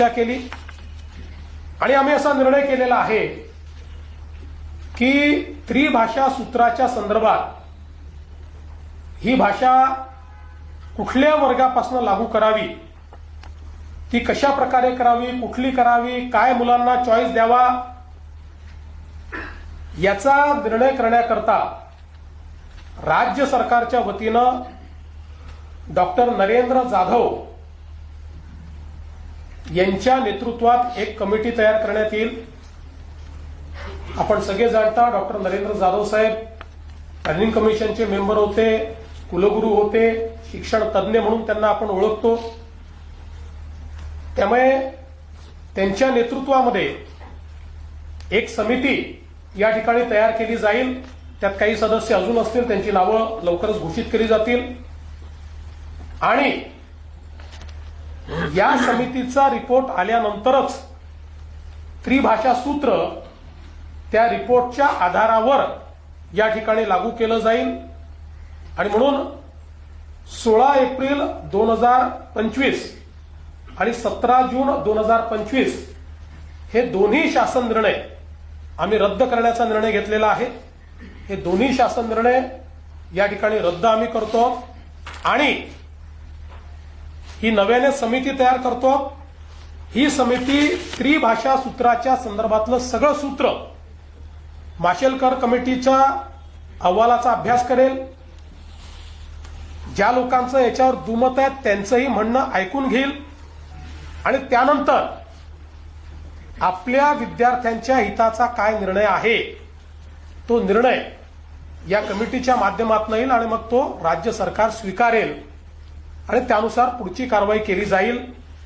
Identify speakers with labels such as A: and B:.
A: चर्चा केली. आणि आम्ही असा निर्णय केलेला आहे की त्रिभाषा सूत्राच्या संदर्भात ही भाषा कुठल्या वर्गापासून लागू करावी? ती कशा प्रकारे करावी? कुठली करावी? काय मुलांना चॉईस द्यावा? याचा निर्णय करण्याकरता राज्य सरकारच्या वतीनं डॉक्टर नरेंद्र जाधव यांच्या नेतृत्वात एक कमिटी तयार करण्यात येईल. आपण सगळे जाणता डॉक्टर नरेंद्र जाधव साहेब प्लॅनिंग कमिशनचे मेंबर होते कुलगुरू होते शिक्षण तज्ज्ञ म्हणून त्यांना आपण ओळखतो. त्यामुळे त्यांच्या नेतृत्वामध्ये एक समिती या ठिकाणी तयार केली जाईल. त्यात काही सदस्य अजून असतील त्यांची नावं लवकरच घोषित केली जातील. आणि या समितीचा रिपोर्ट आल्यानंतरच त्रिभाषा सूत्र त्या रिपोर्टच्या आधारावर या ठिकाणी लागू केलं जाईल. आणि म्हणून सोळा एप्रिल दोन हजार पंचवीस आणि सतरा जून दोन हजार पंचवीस हे दोन्ही शासन निर्णय आम्ही रद्द करण्याचा निर्णय घेतलेला आहे. हे दोन्ही शासन निर्णय या ठिकाणी रद्द आम्ही करतो. आणि ही नव्याने समिती तयार करतो. ही समिती त्रिभाषा सूत्राच्या संदर्भातलं सगळं सूत्र माशेलकर कमिटीच्या अहवालाचा अभ्यास करेल. ज्या लोकांचं याच्यावर दुमत आहे त्यांचंही म्हणणं ऐकून घेईल. आणि त्यानंतर आपल्या विद्यार्थ्यांच्या हिताचा काय निर्णय आहे तो निर्णय या कमिटीच्या माध्यमातून येईल आणि मग तो राज्य सरकार स्वीकारेल. आणि त्यानुसार पुढची कारवाई केली जाईल.